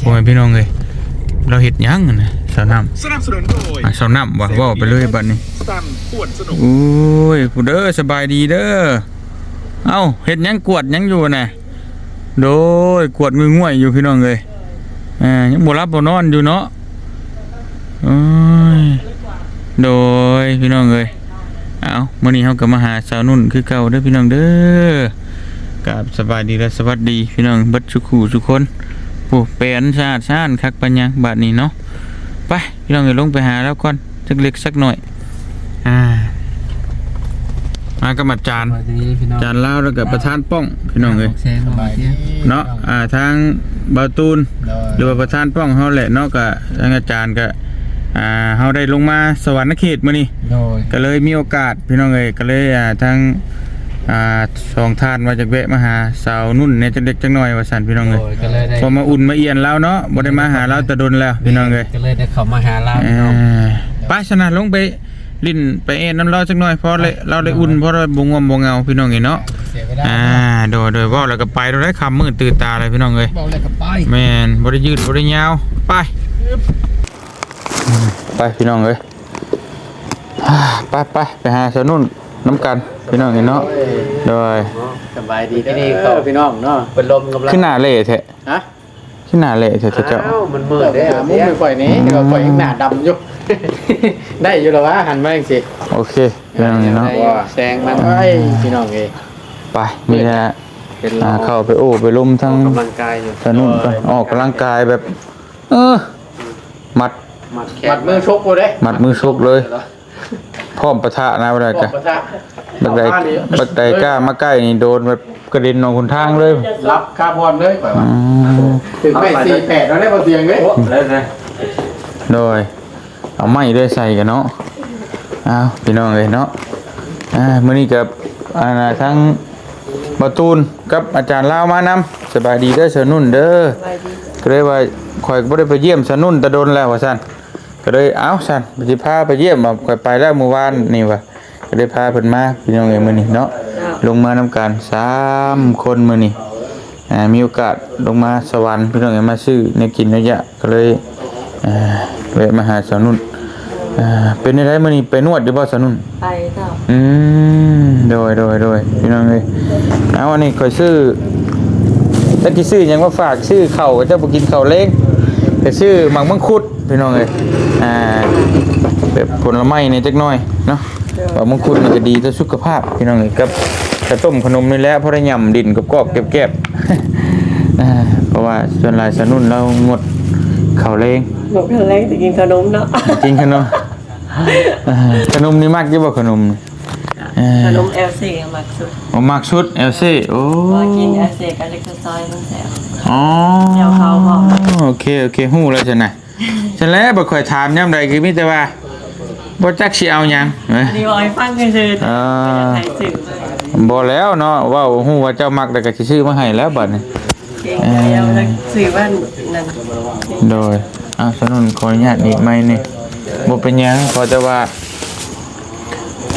พ่อแม่พี่น้องเอ้ยเราเฮ็ดหยังอะนะสาวน้ำสนับสนุนโดยอะสาวน้ำว่าเว้าไปเลยบัดนี้สันป่วนสนุกโอ้ยผู้เด้อสบายดีเด้อเอ้าเฮ็ดหยังกวดหยังอยู่น่ะโดยกวดงง่วยๆอยู่พี่น้องเอ้ยอ่ายังบ่รับบ่นอนอยู่เนาะโอ้ยโดยพี่น้องเอ้ยเอ้ามื้อนี้เฮาก็มาหาสาวนุ่นคือเก่าเด้อพี่น้องเด้อกราบสบายดีและสวัสดีพี่น้องเบิดทุกคู่ทุกคน โอ้แปลนชาติชาติคักปัญญังบัดนี้เนาะไปพี่น้องเอ้ยลงไปหาแล้วก่อนสักเล็กสักหน่อยอ่ามากับมาจานสวัสดีพี่น้องจานลาวแล้วกับประธานป้องพี่น้องเลยแซงหน่อยเดียวเนาะอ่าทางบาตูนหรือว่าประธานป้องเฮาแหละเนาะก็ทางอาจารย์ก็อ่าเฮาได้ลงมาสวรรค์เขตมื้อนี้โดยก็เลยมีโอกาสพี่น้องเอ้ยก็เลยอ่าทาง อ่าสองท่านว่าจะแวะมาหาสาวนุ่นเนี่ยจักเล็กจักน้อยว่าซั่นพี่น้องโดเอ้ยยก็เลยได้พอมาอุ่นมาเอียนแล้วเนาะบ่ได้มาหาเราแต่ดนแล้วพี่น้องเอ้ยก็เลยได้เข้ามาหาเราเอพี่น้องอไปชนะลงไปลิ้นไปเอ็นน้ำเราจักหน่อยเพราะเลยเราได้อุ่นเพราะเราบงวมบงเงาพี่น้องเอ้ยเนาะเสียเวลาอ่าโดยโดยเว่าแล้วก็ไปเราได้คำมืดตื่นตาเลยพี่น้องเอ้ยเบาเลยกับไป แมนบริยืดบริยาว ไปอืมไป พี่น้องเอ้ยอ่าไปไปไปหาสาวนุ่น น้ำกันพี่น้องเอ้ยเนาะโดยสบายดีที่นี่ก็พี่น้องเนาะเป็นลมกำลังขึ้นหน้าเละเถอะฮะขึ้นหน้าเละเถอะเจ้าอ้าวมันมืดเด้อมุ้งไม่ค่อยนี้เราค่อยหน้าดำอยู่ได้อยู่แล้ววะหันมาจังสิโอเคพี่น้องเอ้ยเนาะแซงมันไอ้พี่น้องเอ้ยไปมีแต่เป็นลอ่ามเข้าไปโอ้ไปลุมทั้งกำลังกายอยู่สนุนไปออกกำลังกายแบบ เออมัดมัดแขนมัดมือชกกูเด้มัดมือชกเลย พร้อมปะทะนะเวลาบอกกันประทะบักใดบักใดกล้ามาใกล้นี่โดนแบบกระเด็นนองคนทางเลยรับคาร์บอนเลยไปอืว่ะมถึงไม่สี่แปดแล้วได้บนเตียงเลยเลยเลยโดยเอาไม้ด้วยใส่กันเนาะอ้าวพี่น้องเลยเนาะอ่ามื้อนี้กับอ่าทั้งบาตูนกับอาจารย์ลาวมานำสบายดีเด้อเสยนุ่นเด้อก็เลยว่าข่อยก็บ่ได้ไปเยี่ยมเสยนุ่นแตะโดนแล้วว่าซั่น ก็เลยเอ้าซั่นไปสิพาไปเยี่ยมมาข่อยไปแล้วเมื่อวานนี่ว่าก็เลยพาเพิ่นมาพี่น้องเอ้ยมื้อนี้เนาะลงมานํกันสามคนมื้อนี้อ่ามีโอกาสลงมาสวรรค์พี่น้องเอ้ยมาซื้อในกินระยะก็เลยอ่าแวะมาหาสาวนุ่นอ่าเป็นได้มื้อนี้ไปนวดอยู่บ่สาวนุ่นไปเจ้าอืมโดยโดยโดยพี่น้องเลยเอาอันนี้คอยซื้อตะกี้ซื้อหยังมาฝากซื้อเข่าวเจ้าบ่กินเข่าวเล้งแต่ซื้อหมักมังคุดพี่น้องเลยอ่า แบบผลไม้เนี่ยจักหน่อยเนาะหมักมังคุดมันจะดีต่อสุขภาพพี่น้องเลยกับกระต้มขนมนี่แหละเพราะได้ยำดินกับกรอบๆแก็บๆอ่าเพราะว่าส่วนหลายสนุนเรางดเข่าวเล้งหนูเป็นแรกจะกินขนมเนาะกินขนมอ่าขนมนี่มากยี่บ่ขนมนี่อ่าขนมเอลซีมักสุดผมมักชุดเอลซี่โอ้พอกินเอลซีก็จะคือซอยมันแสบอ๋อเดี๋ยวเขาบอกโอเคโอเคฮู้แล้วจ้ะนะ ฉันแล้วบ่ค่อยถามยามใดคือมีแต่ว่าบ่จักสิเอาหยังเอ้ยดีบอยฟังคือคืออ่าไทยสื่อเลยบ่แล้วเนาะเว้าฮู้ว่าเจ้ามักแล้วก็สิซื้อมาให้แล้วบัดนี้เก่งแล้วจะสื่อว่านั่นโดยอะสนุนขออนุญาตนิดไหมนี่บ่เป็นหยังขอแต่ว่า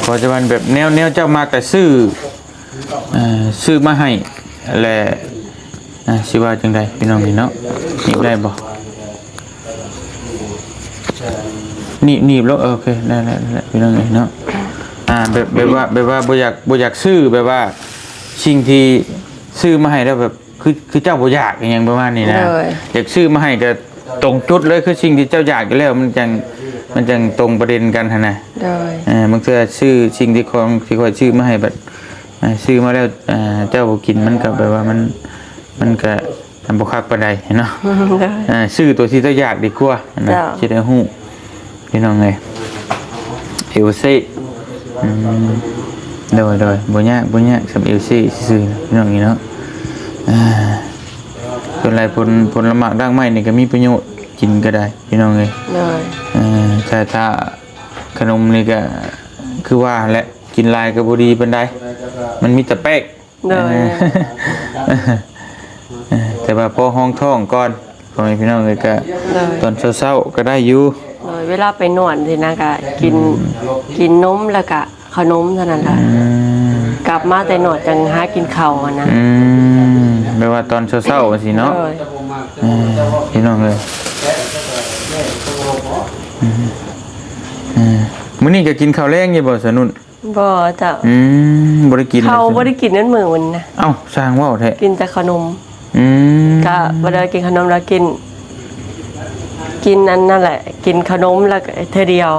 ขอจะมันแบบแนวแนวเจ้ามักแต่ซื้อเอ่อซื้อมาให้แหละอะสิว่าจังไดพี่น้องนี่เนาะหนีบได้บ่ หนีบหนีบแล้วเออโอเคได้ได้ได้พี่น้องเอ้ยเนาะอ่าแบบแบบว่าแบบว่าบ่อยากบ่อยากซื้อแบบว่า สิ่งที่ซื้อมาให้แล้วแบบคือคือเจ้าบ่อยากอหย่างประมาณนี้นะอยากซื้อมาให้ก็ตรงจุดเลยคือสิ่งที่เจ้าอยากอยู่แล้วมันจังมันจังตรงประเด็นกันหั่นน่ะโดยเอ่าบางเทื่อซื้อสิ่งที่ของที่ข่อยซื้อมาให้แบบอ่าซื้อมาแล้วอ่าเจ้าบ่กินมันก็แบบว่ามันมันก็ทำบ่คักปานใดเนาะอ่าซื้อตัวที่เจ้าอยากดีกว่านะจ้ะสิได้ฮู้ พี่น้องไงเอลซี่อืมโดยโดยบ่ยากบ่ยากสำเอลซี่ซื่อๆนะพี่น้องนี่เนาะอ่าส่วนหลายผลผลละหมากด่างไม้นี่ก็มีประโยชน์กินก็ได้พี่น้องเอ้ยโดยอ่าถ้าถ้าขนมนี่ก็คือว่าแหละกินหลายก็บ่ดีปานใดมันมีแต่แป้งโดยเออแต่ว่าพอห้องท้องก่อนพ่อแม่พี่น้องเลยก็โดยตอนเช้าๆก็ได้อยู่โดย เวลาไปนวดสินะก็กินกินนมแล้วก็ขนมเท่านั้นแหละอืมกลับมาแต่นวดจังหากินข้าวอะนะอืมแปลว่าตอนเช้าๆว่าสิเนาะโดยอเออพี่น้องเลยอืมเออมื้อนี้ก็กินข้าวแรงอยู่บ่สนุนบ่เจ้าอืมบ่ได้กินเขาลยบ่ได้กินนั่นมือมันนะเอ้าสร้างว่าวแท้กินแต่ขนมอืมก็บ่ได้กินขนมแล้วกิน กินอันนั่นแหละ กินขนมแล้วก็เธอเดียว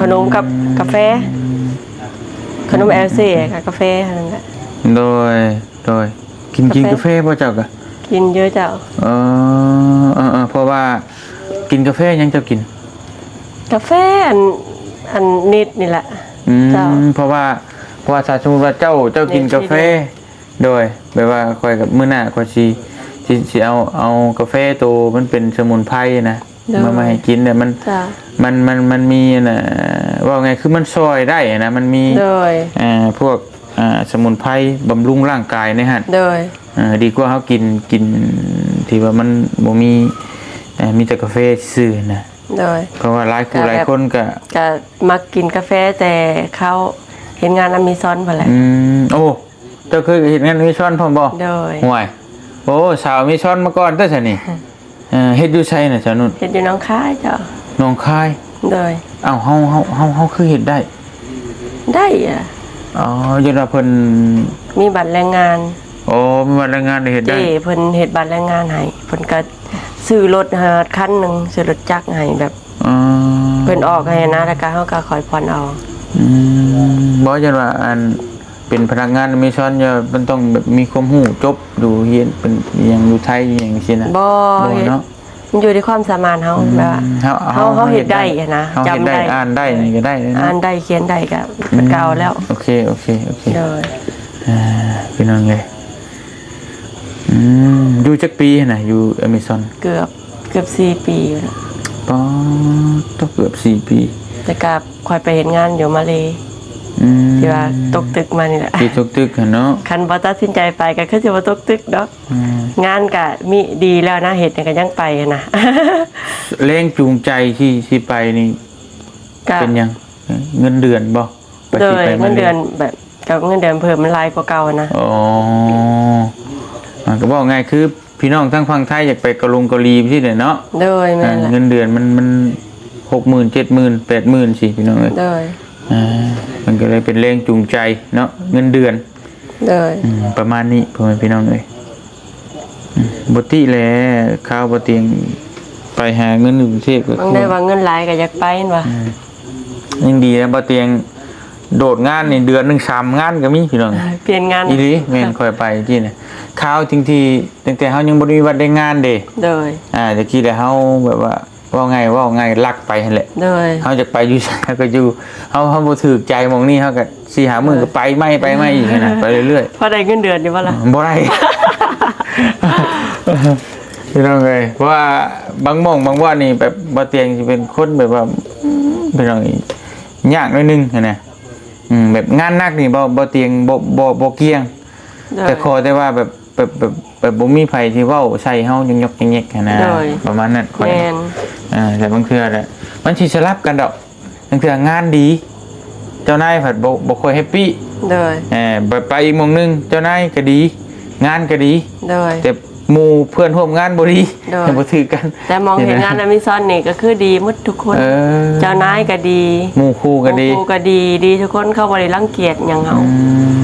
ขนมกับกาแฟ ขนมแอลซีกับกาแฟเท่านั้นแหละโดยโดยกินกินกากาแฟแฟบ่เจ้าก็กินเยอะเจ้าเออเออเออเพราะว่ากินกาแฟยังเจ้ากิน กาแฟอันอันนิดนี่แหละอืมเจ้าเพราะว่าเพราะว่าถ้าสมมติว่าเจ้าเจ้ากินเน้นกาแฟที่โดยแบบว่าคอยกับมื้อหน้าคอยสิสิสิเอาเอากาแฟตัวมันเป็นสมุนไพรนะ มามาให้กินเนี่ยมันจ้ามันมันมันมีน่ะว่าไงคือมันซอยได้นะมันมีโดย อ่าพวกอ่าสมุนไพรบำรุงร่างกายเนยฮะโดย อ่าดีกว่าเขากินกินที่ว่ามันบ่มีเอ่อมีแต่กาแฟซื่อนะโดย เพราะว่าหลายคู่ก็แบบหลายคนก็ ก็มักกินกาแฟแต่เขาเห็นงานอเมซอนพอแหละ อืมโอ้เจ้าเคยเห็นงานมิชชั่นพร้อมบ่โดย ห่วย โอ้สาวมิชชั่นมาก่อนเด้อซะนี่ เอ่อเฮ็ดอยู่ไสน่ะสาวนุ่นเห็นอยู่น้องค่ายเจ้าหนองคายโดย อ้าวเฮาเฮาเฮาเฮาคือเฮ็ดได้ได้อะอ๋อยันว่าเพิ่นมีบัตรแรงงานโอ้มีวันแรงงานได้เฮ็ดเจ้ได้เพิ่นเฮ็ดบัตรแรงงานให้เพิ่นก็ซื้อรถหาคันหนึงซื้อรถจักรให้แบบอ๋อเพิ่นออกให้นะแล้วก็เฮาก็คอยผ่อนเอาอืมบ่ยันว่าอัน เป็นพนักงานมิชชั่นอย่ามันต้องแบบมีความรู้จบดูเรียนเป็นอหยังอยู่ไทยอหยังซี่นะบ่บ่เฮ็ดเนาะมันอยู่ที่ความสามารถเฮาแบบว่าเฮาเฮาเฮาเฮ็ดได้อะนะเฮาเฮ็ดจำได้ได้อ่านได้นี่ก็ได้เลยนะอ่านได้เขียนได้ก็เป็นเก่าแล้ว โอเคโอเคโอเคโดยอ่าพี่น้องเลยอืมอยู่จักปีน่ะอยู่อเมซอนเกือบเกือบ4ปีอยู่แล้วป้อต้องเกือบสี่ปีแต่ก็คอยไปเห็นงานอยู่มาเลยอืม ที่ว่าตกตึกมานี่แหละที่ตกตึกอะเนาะคันบ่ตัดสินใจไปก็คือสิบ่ตกตึกดอกอืมงานก็มีดีแล้วนะเฮ็ดก็ยังไปอะนะแรงจูงใจที่ที่ไปนี่ก็เป็นยังเงินเดือนบ่ไปโดที่ยไปมาเงินเดือนแบบกับเงินเดือนเพิ่มมันหลายกว่าเก่านะอ๋ออ่าก็บอกง่ายคือพี่น้องทั้งฝั่งไทยอยากไปเกาหลงเกาหลีที่เนี่ยเนาะโดยแม่อ่านล่ะเงินเดือนมันมันหกหมื่นเจ็ดหมื่นแปดหมื่นสิพี่น้องเอ้ยโดยอ่า มันก็เลยเป็นแรงจูงใจเนาะเงินเดือนโดยอืมประมาณนี้พ่อแม่พี่น้องเอ้ยอืมบติแหล้ข้าวบเตียงไปหาเงินอยู่กรุงเทพก็บางได้ว่าเงินหลายก็อยากไปนั่นว่ายังดีนะบเตียงโดดงานนี่เดือนหนึ่งสามงานก็มีพี่น้อง เปลี่ยนงานอีหลีแม่นค่อยไปที่น่ะข้าวจริงที่ตั้งแต่เฮายังบ่ได้มีวัดได้งานเด้โดยอ่าตะกี้แต่เฮาแบบว่า ว่าไงว่าไงลักไปหั่นแหละโดยเฮาจะไปอยู่ไสก็อยู่เฮาเฮาบ่ถูกใจหมองนี้เฮาก็สิหามื้อก็ไปไม่ไปไม่อีกนะไปเรื่อยๆพอได้เงินเดือนอยู่ว่าล่ะบ่ได้ พี่น้องเลยเพราะว่าบางหม่องบางว่านี่แบบบ่เตียงสิเป็นคนแบบว่าพี่น้องอียากหนิดนึงหั้นนะอืมแบบงานหนักนี่บ่บ่เตียงบ่บ่บ่เกี่ยง โดยแต่ขอแต่ว่าแบบแบบแบบ แบบบ่มีไผที่เว้าใส่เฮายังยกยังแยกหั้นนะโดย ประมาณนั้นค่อยแม่นอ่าแต่บางเทื่อน่ะมันสิสลับกันดอกบางเทื่องานดี เจ้านายผัดบ่บ่ค่อยแฮปปี้โดยเออไปไปอีกหมองหนึงเจ้านายก็ดี งานก็ดี โดย แต่หมู่เพื่อนร่วมงานบ่ดีโดย แต่บ่ถือกันแต่มองเห็นงานอเมซอนนี่ก็คือดีหมดทุกคน เออเจ้านายก็ดีหมู่คู่ก็ดี ครูก็ดีดีทุกคนเข้าบ่ได้รังเกียจหยังเฮาอื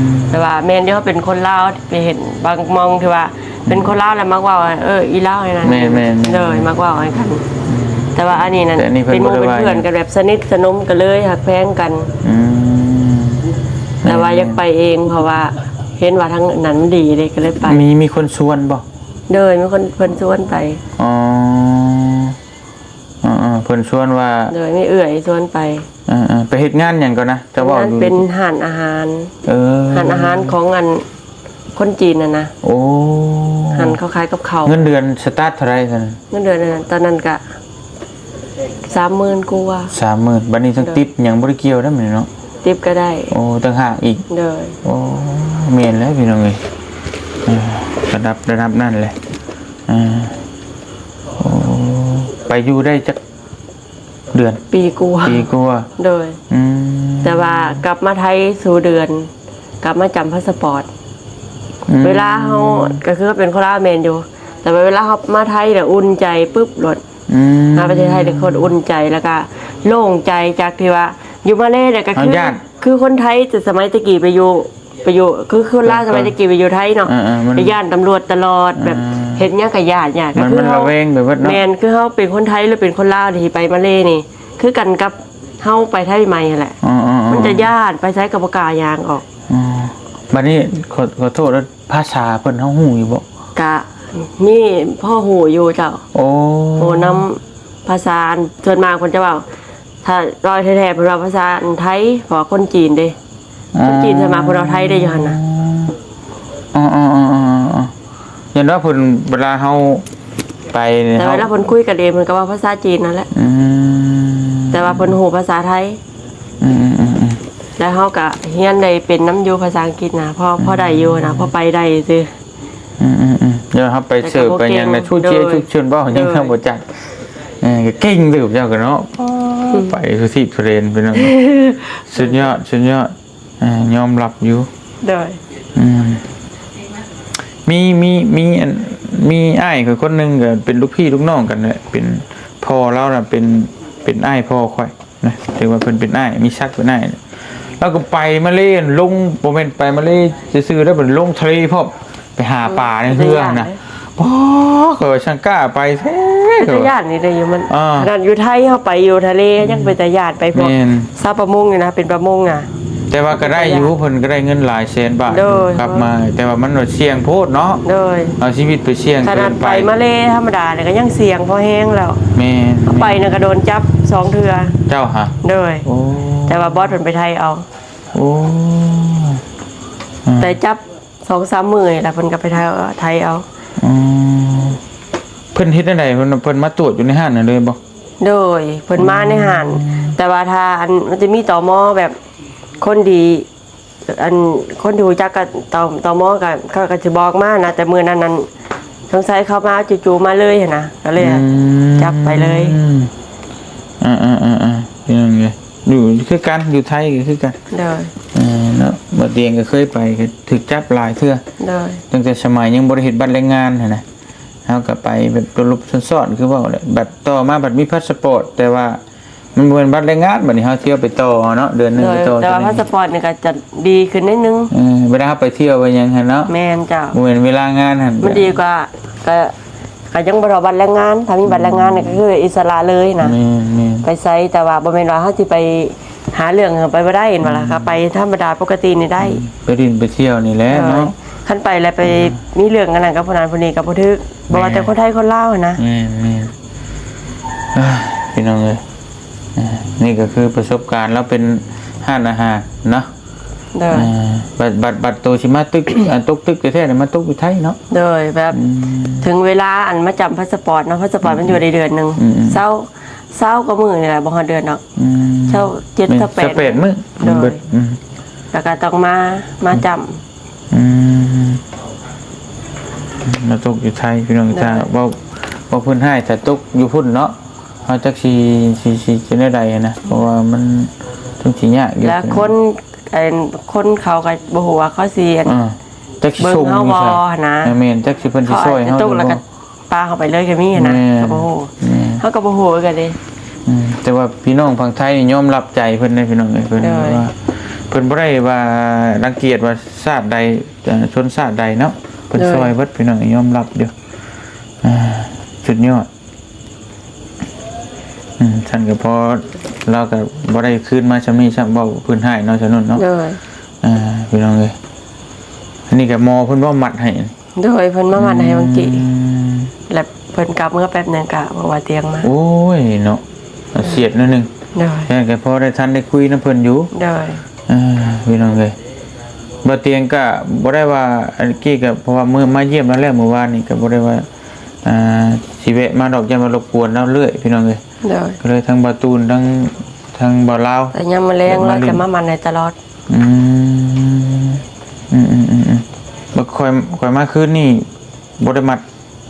ม แต่ว่าแม่นที่เขาเป็นคนลาวไปเห็นบางมองที่ว่า เป็นคนลาวแล้วมักว่าว่าเอออีลาวไอ้นั่นแม่นแม่นเลยมักว่าไอ้กันแต่ว่าอันนี้นั่นแต่อันนี้เพิ่นเป็นหมู่บ่เป็นได้ว่า เพื่อนกันแบบสนิทสนมกันเลยหักแพงกัน อืมแต่ว่าอยากไปเองเพราะว่าเห็นว่าทั้งนั้นมันดีเลยก็เลยไป มีมีคนชวนบ่เลยมีคนเพิ่นชวนไปอ๋ออ๋อๆเพิ่นชวนว่าเลยไม่เอื่อยชวนไปเออๆ ไปเฮ็ดงานหยังก่อนนะจะเว้านั่นดูเป็นห่านอาหารเออห่านอาหารของอันคนจีนน่ะนะโอ้ห่านเขาขายกับเขาวเงินเดือนสตาร์ทเท่าไหร่ซั่นเงินเดือนนั้นตอนนั้นก็สามหมื่นกูว่า30,000บัดนี้ทั้งติปหยังบ่ได้เกี่ยวนำเนาะติบก็ได้ โอ้ต่างหากอีกเลยโอ้เมนแล้วพี่น้องเอ้ยอ่าระดับระดับนั่นเลยอ่าโอ้ไปอยู่ได้จัก เดือน ปีกูว่าปีกว่าโดย อืมแต่ว่ากลับมาไทยสู่เดือน กลับมาจำพาสปอร์ต อืมเวลาเขาก็คือเป็นคนลาวเมนอยู่ แต่เวลาเขามาไทยเนี่ยอุ่นใจปุ๊บรถอืมมาประเทศไทยเนี่ยคนอุ่นใจแล้วก็โล่งใจจากที่ว่า อยู่มาเลเนี่ยก็คือเอาญาติคือคนไทยแต่สมัยตะกี้ไปอยู่ไปอยู่คือคนลาวสมัยตะกี้ไปอยู่ไทยเนาะ อ่าๆมัน ไปย่านตำรวจตลอดแบบอ่า เห็นเนี่ยกับญาติเนี่ยก็มันคืมันอระแวงแบบว่าแมเนาะนคือเขาเป็นคนไทยหรือเป็นคนลาวที่ไปมาเลนี่ คือกันกับเฮาไปไทยใหม่นั่นแหละ อ๋ออ๋ออ๋อมันจะญาติไปใช้กับปากกายางออก อ๋อบัดนี้ขอขอโทษแล้วภาษาเพิ่นเฮาฮู้อยู่บ่กะมีพ่อหูอยู่เจ้าโอ้โหน้ำภาษาอันส่วนมากคนจะบอกถ้ารอยแท้ๆเป็นว่าภาษาอันไทยเพราะว่าคนจีนเด้ คนจีนสวนมากคนเราไทยได้อยู่หั่นน่ะ อ๋ออ๋ออ๋ออ๋ออ๋อ เห็นว่าเพิ่นเวลาเฮาไปเนี่ยแต่เวลาเฮาคนคุยกันเองมันก็ว่าภาษาจีนนั่นแหละ อืมแต่ว่าเพิ่นหูภาษาไทย อืมอืมอืมอืมแล้วเฮาก็เฮียนได้เป็นน้ำอยู่ภาษาอังกฤษนะพอพอได้อยู่นะพอไปได้ซื่อ อืมอืมอืมเดี๋ยวเฮาไปเสิร์ฟไปหยังในะชูเจียโดยชุกชวนบ่ยังโดยทำบ่จักเออก็เก่งดื่มเจ้ากันเนาะไปสุที่เทรนเป็นจังสุดยอดสุดยอดเอ่อยอมรับอยู่ โดยอืม มีมีมีอันมีอ้ายคือคนหนึงก็เป็นลูกพี่ลูกน้องกันแหละเป็นพ่อเราน่ะเป็นเป็นอ้ายพ่อค่อยนะถือว่าเพิ่นเป็นอ้ายมีชักเป็นอ้ายแล้วก็ไปมาเล่นลงบ่แม่นไปมาเล่ซื่อๆแล้วเป็นลงทะเลพร้อมไปหาปลาในเรือนะบ่ก็ว่าช่างกล้าไปแท้เป็นตาญาตินี่ได้อยู่มันอ่าขนาดอยู่ไทยเฮาไปอยู่ทะเลยังเป็นตาญาติไปพวกแม่นซาประมงอยู่นะเป็นประมงอะ แต่ว่าก็ได้อยู่เพิ่นก็ได้เงินหลายแสนบาทโดย กลับมา แต่ว่ามันว่าเสี่ยงโพดเนาะโดยเอาชีวิตไปเสี่ยงขเกินาดนไปไปมาเลธรรมดาเนี่ยก็ยังเสี่ยงพอแห้งแล้วแม่นเอาไปเนี่ยก็โดนจับสองเทือเจ้าฮะโดย โอ้แต่ว่าบอสเพิ่นไปไทยเอา โอ้แต่จับสองสามหมื่นแล้วเพิ่นก็ไปไทยเอาไทยเอา อืมเพิ่นเฮ็ดได้ไดเพิ่นเพิ่นมาตรวจอยู่ในห้างนั่นเลยบ่โดยเพิ่นมาในหานแต่ว่าถ้าอันมันจะมีตอมอแบบ คนดีอันคนที่รู้จักกับตอตอมอกับเขาก็จะบอกมานะแต่มื้อนั้นนั้นสงสัยเขามาจู่ๆมาเลยหั้นนะก็เลยอืมจับไปเลยอ่าอ่าอ่าอ่าเป็นยังไงอยู่คือกันอยู่ไทยก็คือกันโดยเออเนาะบ่เตียงก็เคยไปก็ถูกจับหลายเทื่อ โดยตั้งแต่สมัยยังบริเหตุบัตรแรงงานหั้นนะเขาก็ไปแบบตัวลุบซ่อนๆคือว่าแหละบัตรต่อมาบัตรมีพาสปอร์ต แต่ว่า มันเหมือนบัตรแรงงานบัดนี้เขาเที่ยวไปต่อเนาะเดือนหนึงโดไปยต่อแต่ว่าเดืพาอนหสนึ่งปอร์ตนี่ก็จะดีขึ้นนิดนึง เออเวลาเขาไปเที่ยวไปหยังหันเนาะแม่นเจ้าเหมือนเวลางานหันมันดีกว่าก็ก็ยังบ่รอบัตรแรงงานถ้ามีบัตรแรงงานนี่ก็คืออิสระเลยนะ แม่นแม่นไปไซต์แต่ว่าบ่แม่นว่าเฮาสิไปหาเรื่องไปบ่ได้เห็นบ่ล่ะครับไปธรรมดาปกตินี่ได้ไปดินไปเที่ยวนี่แหละเนาะ คันไปแล้วไปมีเรื่องกันนั่นกับผู้นั้นผู้นี้กับผู้ทึกบ่ว่าแต่คนไทยคนลาวนะแม่นแม่นเอ้ยพี่น้องเลยเอ่อ นี่ก็คือประสบการณ์แล้วเป็นห้านอาหารเนาะโดยเอ่อบัตรบัตรบัตรโตชิมาตึกอ่าตกตึกแท้ๆเนี่ยมาตกอยู่ไทยเนาะโดยแบบถึงเวลาอันมาจำพาสปอร์ตเนาะพาสปอร์ตมันอยู่ได้เดือนหนึงอืมเศร้าเศร้าก็มื้อนี่แหละบ่ฮอดเดือนดอกอืมเศร้าเจ็ดแม่นถ้าแปดสเปดมื้อโดยเบิดอืมแล้วก็ต้องมามาจำอืมมาตกอยู่ไทยพี่น้องจ้าว่าว่าเพิ่นให้แต่ตกอยู่พุ่นเนาะ เฮาจักสิสิสิจะได้ใดนะเพราะว่ามันต้องสิยากอยู่แล้วคนไอ้คนเขาก็บ่ฮู้ว่าเขาสิอันอ่าจักสิเบิ่งส่งเฮาอยู่บ่ใช่นะเออแม่นจักสิเพิ่นสิเขาช่วยอาจจะเฮาตกแล้วก็บ่ปาเข้าไปเลยก็มีนะแม่ก็บ่ฮู้แม่เฮาก็บ่ฮู้กันเด้ อืมแต่ว่าพี่น้องฝั่งไทยนี่ยอมรับใจเพิ่นได้พี่น้องเอ้ยเพิ่นได้ ว่าเพิ่นบ่ได้ว่ารังเกียจว่าชาติใดเอ่อชนชาติใดเนาะเพิ่นช่วยเบิดพี่น้องยอมรับอยู่อ่าสุดยอดอืม ฉันก็พอเราก็บ่ได้คืนมาซำนี้ซ้ํเว้าเพิ่นให้เนาะฉะนั้นเนาะโดยอ่าพี่น้องเอ้ยอันนี้ก็หมอเพิ่นว่ามัดให้โดยเพิ่นมามันให้บางกีอืมแล้วเพิ่นกลับเมื่อแป๊บหนึงก็บอกว่าเตียงมาโอ้ยเนาะเสียดนิดนึงโดยแค่ก็พอได้ทันได้คุยนํเพิ่นอยู่โดยอ่าพี่น้องเลยบ่เตียงก็บ่ได้ว่าอันกี้ก็เพราะว่ามื้อมาเยี่ยมแล้วแรกเมื่อวานนี่ก็บ่ได้ว่าอ่าสิแวะมาดอกอย่ามารบกวนเราเรื่อยพี่น้องเลย โดยก็เลยทั้งบาตูนทั้งทั้งบ่าวลาวแต่ยามมื้อแลงเราจะมามันในตลอด อืมอืมอืมอืมอืมบ่ค่อยค่อยมาคืนนี่บ่ได้มัด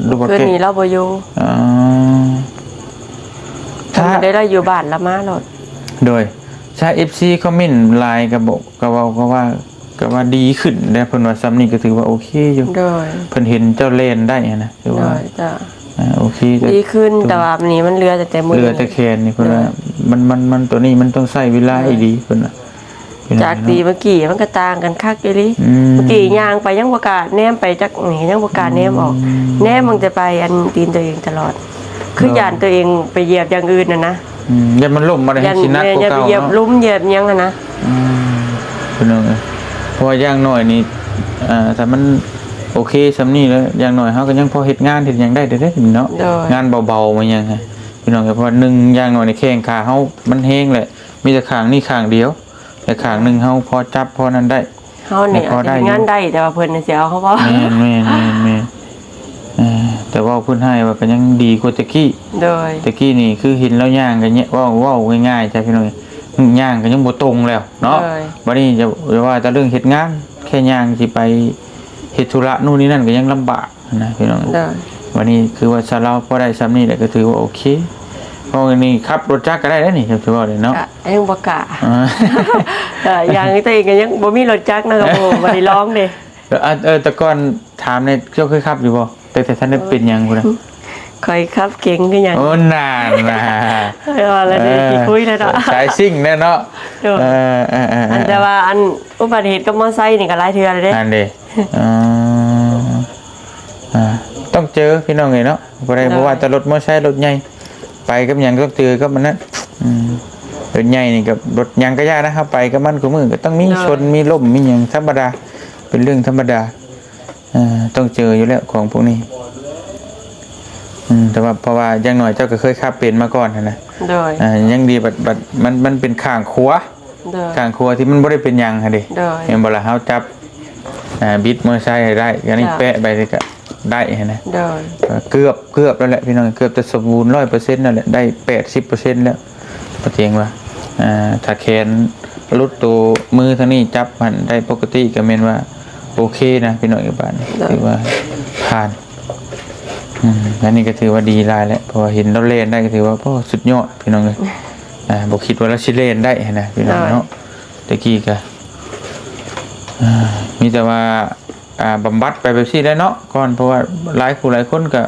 ดูบ่คืนเก็บนี้เราบ่อยู่อ๋อถ้าได้เราอยู่บ้านละมาโลดโดยถ้า FC คอมเมนต์ไลน์ก็บอกก็เว้าก็ว่าก็ว่าดีขึ้นแล้วเพิ่นว่าซ้ำนี่ก็ถือว่าโอเคอยู่ โดยเพิ่นเห็นเจ้าเล่นได้อะนะถือโดว่ายจ้ะ อ่าโอเคแต่ดีขึ้นแต่ว่าอันนี้มันเรือแต่แต่มือเรือตะแคนนี่เพิ่นว่ามันมันมันตัวนี้มันต้องใช้เวลาให้ดีเพิ่นว่าพี่น้องจากดีเมื่อกี้มันก็ต่างกันคักอีหลีอืมเมื่อกี้ย่างไปยังประกล้าศแนมไปจักนี่ยังประกล้าศแนมออก แนมมันจะไปอันตีนตัวเองตลอด คือเนาะยานตัวเองไปเหยียบอย่างอื่นน่ะนะอืมอย่ามันล่มมาได้ยัให้สินักกว่าอย่าไปเก่าเหยียบเนาะลุ่มเหยียบหยังอะนะอืมพี่น้องเอ้ยเพราะว่าอย่างน้อยนี่อ่าถ้ามัน โอเคสำนี้แล้วอย่างน้อยเฮาก็ยังพอเฮ็ดงานเฮ็ดหยังได้เด้อเด้อเนาะโดยงานเบาๆมายังไงพี่น้องครับเพราะว่าหนึ่งอย่างหน่อยในแข้งขาเฮามันแห้งแหละ มีแต่ขางนี่ขางเดียว แต่ขางหนึ่งเฮาพอจับพอนั้นได้ เฮาเนี่ยพออาจได้จะอยู่ งานได้แต่ว่าเพิ่นน่ะสิเอาเขาบ่ แม่นแม่นแม่นแม่นเออแต่ว่าเพื้นให้ว่าก็ยังดีกว่าตะกี้ โดย ตะกี้นี่คือเห็นแล้วย่างกันเนี่ยเว่าเว่าง่ายๆจ้ะพี่น้องย่างกันยังบ่ตรงแล้วเนาะเลยบัดนี้จะจะว่าแต่เรื่องเฮ็ดงาน แค่ย่างสิไป เฮ็ดธุระนู่นนี่นั่นก็ยังลำบากนะพี่น้องโดยวันนี้คือว่าชาเราพอได้ซ้ำนี่แหละก็ถือว่าโอเคเพราะวันนี้ขับรถจักรก็ได้แล้วนี่ถือว่าเลยเนาะก็ยังบ่กล้าอ่าแต่อย่างตัวเองก็ยังบ่มีรถจักรนะครับผมบ่ได้ร้องเด้เอออะเออแต่ก่อนถามในยเจ้าเคยขับอยู่บ่แต่แต่ท่านได้เป็นหยังบ่ล่ะ คอยขับเก่งคือหยังโอ้นานนะเออแล้วเดี๋ยวสิคุยแล้วเนาะสายซิ่งแน่เนาะเออเออเออเอออันแต่ว่าอันอุบัติเหตุกับมอไซค์นี่ก็หลายเทื่อเลยเด้อันเด้อ๋ออ่าต้องเจอพี่น้องเลยเนาะบ่ได้บ่ว่าแต่รถมอเตอร์ไซค์รถใหญ่ไปกับหยังต้องเจอกับมันนั่นอืมรถใหญ่นี่กับรถหยังก็ยากนะครับไปกับมันก็มือก็ต้องมีชนมีล่มมีหยังธรรมดา เป็นเรื่องธรรมดาอ่าต้องเจออยู่แล้วของพวกนี้อืม แต่ว่าเพราะว่าอย่างหน่อยเจ้าก็เคยขับเป็นมาก่อนนะนะโดยอ่ายังดีบัดบัดมันมันเป็นข้างครัวโดยข้างครัวที่มันบ่ได้เป็นหยังค่ะดิโดยเห็นบ่ล่ะเฮาจับอ่าบิดมอเตอร์ไซค์ให้ได้ก็นี่จ้ะแปะไปสิก็ได้หั้นนะโดยก็เกือบเกือบแล้วแหละพี่น้องเกือบจะสมบูรณ์100%นั่นแหละได้80%แล้วบ่เตียงว่าอ่าถ้าแขนลุดตัวมือทางนี้จับมันได้ปกติก็แม่นว่าโอเคนะพี่น้องอีกบ้านถือว่าผ่าน อืมอันนี้ก็ถือว่าดีหลายแล้วเพราะว่าเห็นเราเล่นได้ก็ถือว่าพ่อสุดยอดพี่น้องเลยอ่าบอกคิดว่าเราชิเล่นได้นะพี่น้องเนาะตะกี้ก็อ่ามีแต่ว่าอ่าบำบัดไปแบบซี่ได้เนาะก่อนเพราะว่าหลายผู้หลายคนก็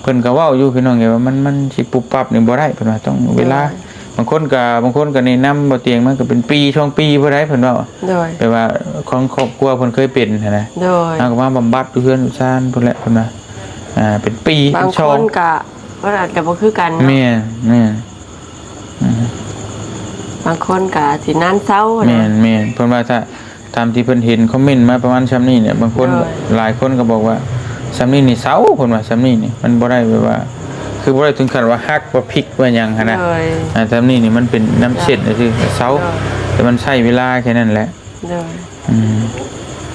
เพิ่นก็เว้าอยู่พี่น้องไงว่ามันมันสิปุบปับนี่บ่ได้เพิ่นว่าต้องเวลาบางคนก็บางคนก็แนะนำบ่เตียงมันก็เป็นปีช่วงปีบ่ได้เพิ่นว่าโดยแปลว่าของครอบครัวเพิ่นเคยเป็นหั้นนะโดยเอาก็มาบำบัดอยู่เพื่อนอยู่ซ่านพุ่นแหละพุ่นนะ อ่าเป็นปีบาเป็งนชคองนก็ว่าอาจจะบ่คือกันเนาะแม่นแม่นบางคนก็สินานเศร้าแม่นะ นแม่นเพิ่นว่าถ้าตามที่เพิ่นเห็นคอมเมนต์มาประมาณซ้ำนี้เนี่ยบางคนใช่หลายคนก็บอกว่าซ้ำนี้นี่เซาเพิ่นว่าซ้ำนี้นี่มันบ่ได้แบบว่า คือบ่ได้ถึงขั้นว่าฮักว่าพลิกว่าหยังหันนะโดยอ่าซ้ำนี้นี่มันเป็นน้ำเช็ดซื่อๆเซาใช่แต่มันใช้เวลาแค่นั้นแหละโดยอืม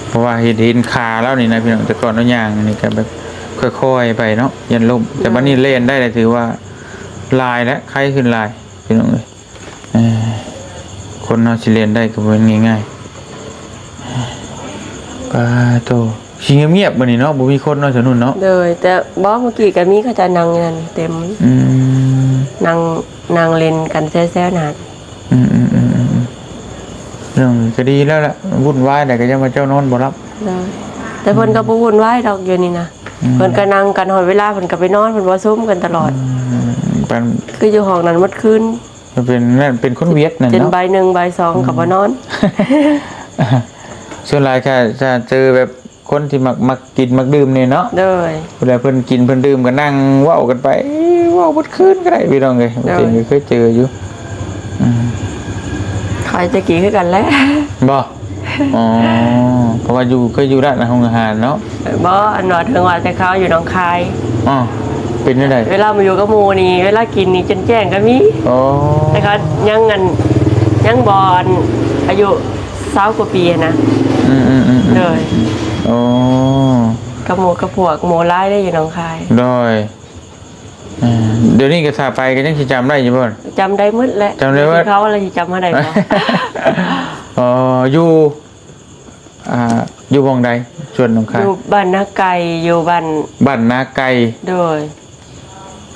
เพราะว่าเห็นเห็นขาแล้วนี่นะพี่น้องแต่ก่อนเราย่างนี่ก็แบบ ค่อยๆไปเนาะยันล่มแต่บัดนี้เล่นได้เลยถือว่า ลายและไข้ขึ้นลายพี่น้องเอ้ยเอ่อคนเราสิเรียนได้ก็เป็นง่ายๆปาโตชิเงียบๆบัดนี้เนาะบ่มีคนเนาะสนุนเนาะโดยแต่บ่เมื่อกี้ก็มีเขาจะนั่งอยู่นั่นเต็มอืมนั่งนั่งเล่นกันแซ่ๆนั่นอืมอืมอืมอืมเรื่องก็ดีแล้วล่ะวุ่นวายแต่ก็ยังมาเจ้านอนบ่รับโดยแต่เพิ่นก็บ่วุ่นวายดอกอยู่นี่นะ เพิ่นก็นั่งกันหอดเวลาเพิ่นก็ไปนอนเพิ่นบ่ซุ่มกันตลอดอืมเป็นคืออยู่ห้องนั้นหมดคืนเป็นนั่นเป็นคนเวียดนั่นจนเนาะใบหนึ่งใบสองก็บ่นอน ส่วนหลายค่ะจะเจอแบบคนที่มักมักกินมักดื่มเนี่ยเนาะโดยเวลาเพิ่นกินเพิ่นดื่มก็นั่งเว้ากันไปเว้าบดคืนก็ได้พี่น้องเอ้ยได้จริงๆเคยเจออยู่อืมใครจะกี่คือกันแหล้วบ่ อ๋อเพราะว่าอยู่เคยอยู่ร้านอาหารอาหารเนาะบ่อันว่าถึงว่าแต่เขาอยู่หนองคายอ๋อเป็นได้ไดเวลามาอยู่กับหมู่นี่เวลากินนี่จนแจ้งก็มีอ๋อแต่เขายังเงินยังบอนอายุ20กว่าปีอะนะอืมอืมอืมอืมเลยอ๋อกับหมู่กับพวกหมู่ร้ายได้อยู่หนองคายได้อ่าเดี๋ยวนี้ก็ถ้าไปก็ยังสิจำได้อยู่บ่จำได้หมืดแหละจำได้หมดที่เขาอะไรสิจำมาได้บ่อ๋ออยู่ อ่าอยู่วงใดส่วนหนองคาอยยู่บ้านนาไก่อยู่บ้านบ้านนาไก่โดย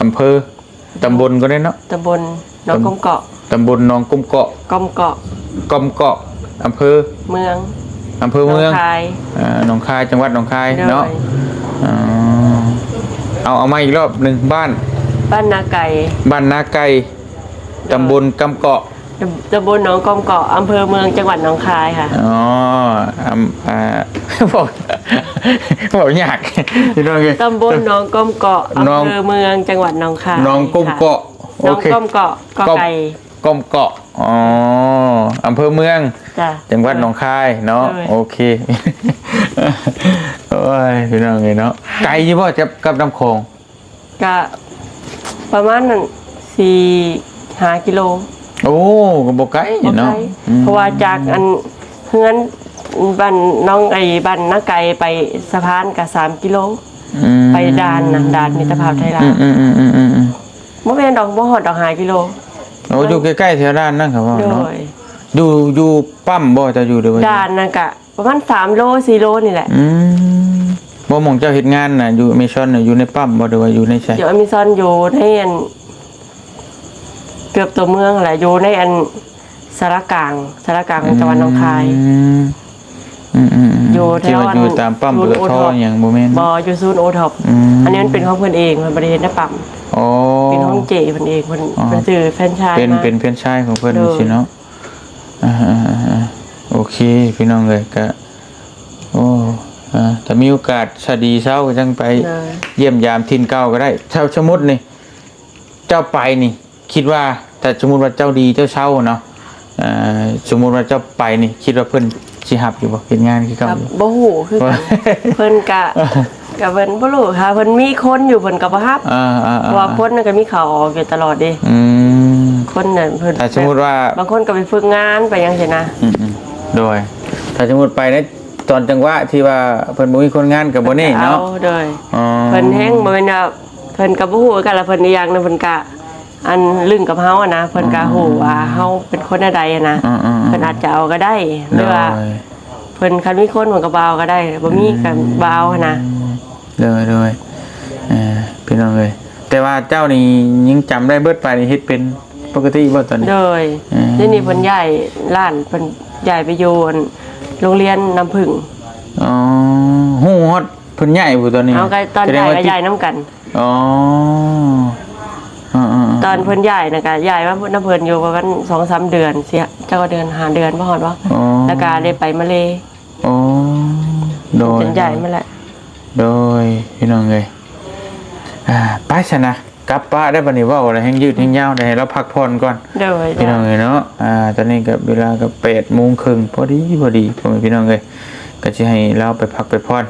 อำเภอตำบลก็ได้เนาะตำบลหนองกมเกาะตำบลหนองกุมเกาะกอมเกาะกอมเกาะอำเภอเมืองอำเภอเมืองหนคายอ่าหนองคายจังหวัดหนองคายโดเนาะยอ๋อเอาเอามาอีกรอบหนึ่งบ้านบ้านนาไก่บ้านนาไก่ตำบลกำเกาะ ตำบลหนองกอมเกาะอำเภอเมืองจังหวัดหนองคายค่ะ อ๋ออำอ่าบอกบอกยากพี่น้องเอ้ย ตำบลหนองกอมเกาะอำหนองเภอเมืองจังหวัดหนองคายหนองกมเกาะหนองกอมเกาะเกาะไก่กมเกาะอ๋ออำเภอเมือง จ้ะ จังหวัดหนองคายเนาะใช่ โอเคโอ้ยพี่น้องเอ้ยเนาะไกลยี่บ่จะกับน้ำโขงก็ประมาณนั้นสี่หากิโล โอ้ก็บ่ไกลบ่เนาะไกลอืมเพราะว่าจากอันเฮือนบ้านน้องไอ้บ้านนาไก่ไปสะพานกับสามกิโลอืมไปด่านนะด่านมิตรภาพไทยลาอืวมอืมอืมอืมอืมอืมบ่แม่นดอกบ่ฮอดดอกหากิโลโอ้อยู่ใกล้ๆแถวด้านนั่นครับว่าโดเนาะยอยู่อยู่ปั๊มบ่จะอยู่เด้อว่าด่านนั่นก็ประมาณ3โล4โลนี่แหละอืมบ่หมองเจ้าเฮ็ดงานน่ะอยู่เมชอนน่ะอยู่ในปั๊มบ่หรือว่าอยู่ในไสเดี๋ยวอเมซอนอยู่ในอัน เกือบตัวเมืองแหละอยู่ในอันสารกลางสารกลางของจังหวัดหนองคาย อืมอืมอืมมอยู่ที่ว่าแถวอันอยู่ตามปั๊มศูนย์เรือโอท่อท็อปหยังบ่แม่นบออยู่ศูนย์โอท็อปอืม อันนี้มันเป็นของเพิ่นเองมันบริเวณได้ปั๊มโอ้ เป็นห้องเจเพิ่นเองเพิ่นอ๋อ เพิ่นซื้อแฟรนไชส์เป็นมา เป็นเพื่อนชายของเพื่อนโดยสิเนาะอ่าๆๆๆโอเค พี่น้องเลยก็โอ้อ่าถ้ามีโอกาสชาดีเช้าก็จังไป เลยเยี่ยมยามทินเก่าก็ได้เจ้าสมมุตินี่ เจ้าไปนี่ คิดว่าแต่สมมุติว่าเจ้าดีเจ้าเช่าเนาะอ่าสมมุติว่าเจ้าไปนี่ คิดว่าเพิ่นสิหับอยู่บ่เฮ็ดงานคือคเก่ารับอยู่บ่ฮู้คือกันเพิ่นกะกะเพิ่นบ่รู้ค่ะเพิ่นมีคนอยู่เพิ่นก็บ่ฮับอ่าๆๆเพราะว่าคนน่ะก็มีข่าวออกอยู่ตลอดเด้อืมคนน่ะเพิ่นถ้าสมมุติว่าบางคนก็ไปฝึกงานไปจังซี่นะอืมๆโดยถ้าสมมุติไปในตอนจังหวะที่ว่าเพิ่นบ่มีคนงานก็บ่นี่เนาะเอาโดยอ๋อเพิ่นแฮงบ่แม่นว่าเพิ่นก็บ่ฮู้กันละเพิ่นอีกอย่างหนึงเพิ่นก็ อันลึงกับเฮาอะนะเพิ่นก็ฮู้ว่าเฮาเป็นคนใดอะนะอืมๆๆเพิ่นอาจจะเอาก็ได้หรือว่าเพิ่นคันมีคนเพิ่นก็บ่เอาก็ได้บ่มีก็บ่เอาหั้นนะเลยเลยเออพี่น้องเลย แต่ว่าเจ้านี่ยังจำได้เบิดไปนี่เฮ็ดเป็นปกติบ่ตอนนี้ โดยอืมเดี๋ยวนี้เพิ่นย้ายร้านเพิ่นย้ายไปอยู่อันโรงเรียนน้ำผึ้งอ๋อฮู้ฮอดเพิ่นใหญ่บ่ตอนนี้เอาก็ตอนแสดงย้ายว่ก็ย้ายนํกัน อ๋ออ๋อๆๆ ตอนเพิ่นย้ายน่ะก็ย้ายมาน้ำเพิ่นอยู่ประมาณ2-3เดือนเสียเจ้าก็เดือนห้าเดือนบ่ฮอดบ่อ๋อแล้วก็ได้ไปมาเลยอ๋อโดย เป็นใหญ่มาแหละโดยพี่น้องเลยอ่าไปซะนะกลับป้านได้บัดนี้เว้าอะไรแฮงยืดแฮงยาวได้ให้เราพักผ่อนก่อน โดยพี่น้องเลยเนาะ อ่า ตอนนี้กับเวลากับแปดโมงครึ่งพอดีพอดีพ่อแม่พี่น้องเลยก็จะให้เราไปพักไปพอน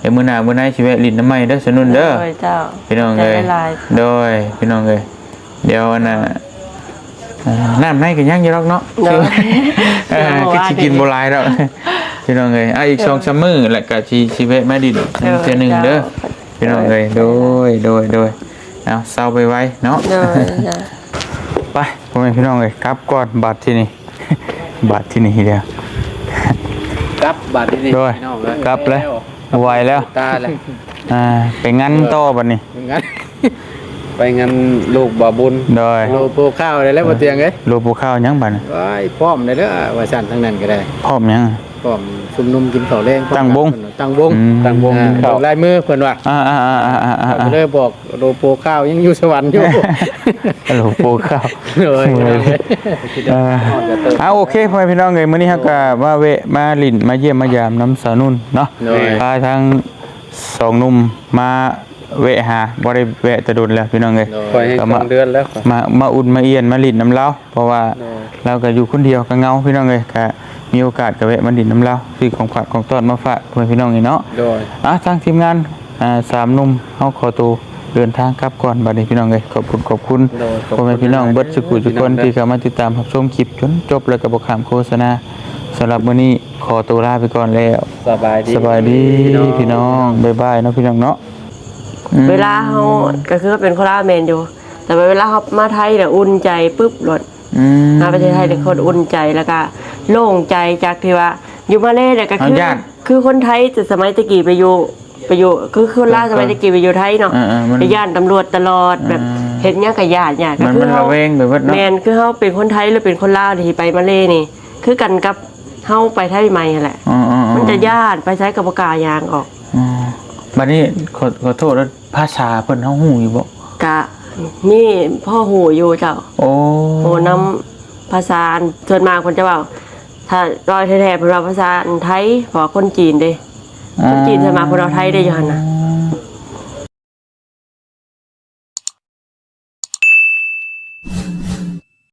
เดี๋ยวมื้อหน้ามื้อไหนสิแวะลิ้นน้ำไม้เด้อสนุนเด้อ โดยเจ้าพี่น้องเลยใจละลาย โดยพี่น้องเลย เดี๋ยวอันน่ะอ่าน้ำในก็ยังอยู่หรอกเนาะโดยเออเดี๋ยวก็ว่าสิกินบ่หลายดอกพี่น้องเลยอะอีก2-3มื้อแล้วก็สิสิแวะมาดินเทื่อหนึงเด้อพี่น้องเลยโดยโดยโดยเอาเศร้าไปไว้เนาะโดยจ้ะไปพ่อแม่พี่น้องเลยกลับก่อนบัตรที่นี่ บัตรที่นี่เดียวกลับบัดนี้โดยพี่น้องเลยกลับเลยไหวแล้ว ตาเลยอ่าไปงั้นต่อบัดนี้ งั้น ไปงั้นลูกบ่บุญโดยโลโปข้าวได้แล้วบ่เตียงเอ้ยรูปูข้าวยังบัดนี้ว้ายพร้อมได้เด้อว่าสั่นทั้งนั้นก็ได้พร้อมยัง พร้อมชุมนุมกินข้าวแรงพร้อมตั้งวง ตั้งวงอืม ตั้งวงอ่ากินข้าวลายมือเพิ่นว่าอ่าอ่าอ่าอ่าอ่าอ่าก็เลยบอกโลโปข้าวยังอยู่สวรรค์อยู่รูปูข้าว เลยเออเอาโอเคพ่อแม่พี่น้องเลยมื้อนี้เฮาก็มาเวะมาลิ้นมาเยี่ยมมายามน้ำสาวนุ่นเนาะโดยพาทั้งสองหนุ่มมา เวะหาบ่ได้แวะแตะดุนแล้วพี่น้องเลยคอยให้สองเดือนแล้วมามาอุ่นมาเอียนมาลินน้ำเล้าเพราะว่าโดยเราก็อยู่คนเดียวก็เหงาพี่น้องเลยก็มีโอกาสก็แวะมาดินน้ำเล้าซื้อของฝากของต้อนมาฝากเพื่อนพี่น้องนี่เนาะโดย อะทางทีมงานอ่าสามหนุ่มเฮาขอตัวเดินทางกลับก่อนบัดนี้พี่น้องเลยขอบคุณขอบคุณโดยขอบคุณพ่อแม่พี่น้องเบิดสุขุทุกคนพี่น้องที่เข้ามาติดตามรับชมคลิปจนจบแล้วก็บ่ขามโฆษณาสำหรับมื้อนี้ขอตัวลาไปก่อนแล้วสบายดี สบายดีพี่น้องบ๊ายบายเนาะพี่น้องเนาะอืม เวลาเฮาก็คือเป็นคนลาวแมนอยู่ แต่ว่าเวลาเฮามาไทยเนี่ยอุ่นใจปุ๊บรถอืมมาประเทศไทยเนี่ยคนอุ่นใจแล้วก็โล่งใจจากที่ว่าอยู่มาเลเนี่ยก็คือเอาญาติคือคนไทยแต่สมัยตะกี้ไปอยู่ไปอยู่คือคนลาวสมัยตะกี้ไปอยู่ไทยเนาะเออๆมันไปย่านตำรวจตลอดแบบอ่าเห็นหยังกับญาติญาติก็มันคืมันเฮาระแวงไปเบิดเนาะแมนคือเฮาเป็นคนไทยหรือเป็นคนลาวที่ไปมาเลนี่ คือกันกับเฮาไปไทยใหม่นั่นแหละอ๋อมันจะญาติไปใช้กับปากกายางออกอ๋อ บัดนี้ขอขอโทษแล้วภาษาเพิ่นเฮาฮู้อยู่บ่กะนี่พ่อหูอยู่เจ้าโอ้โหน้ำภาษาอันส่วนมากคนจะบอกถ้ารอยแท้ๆเป็นว่าภาษาอันไทยเพอคนจีนเด้คนจีนจะมาคนเราไทยได้อยู่หันนะอื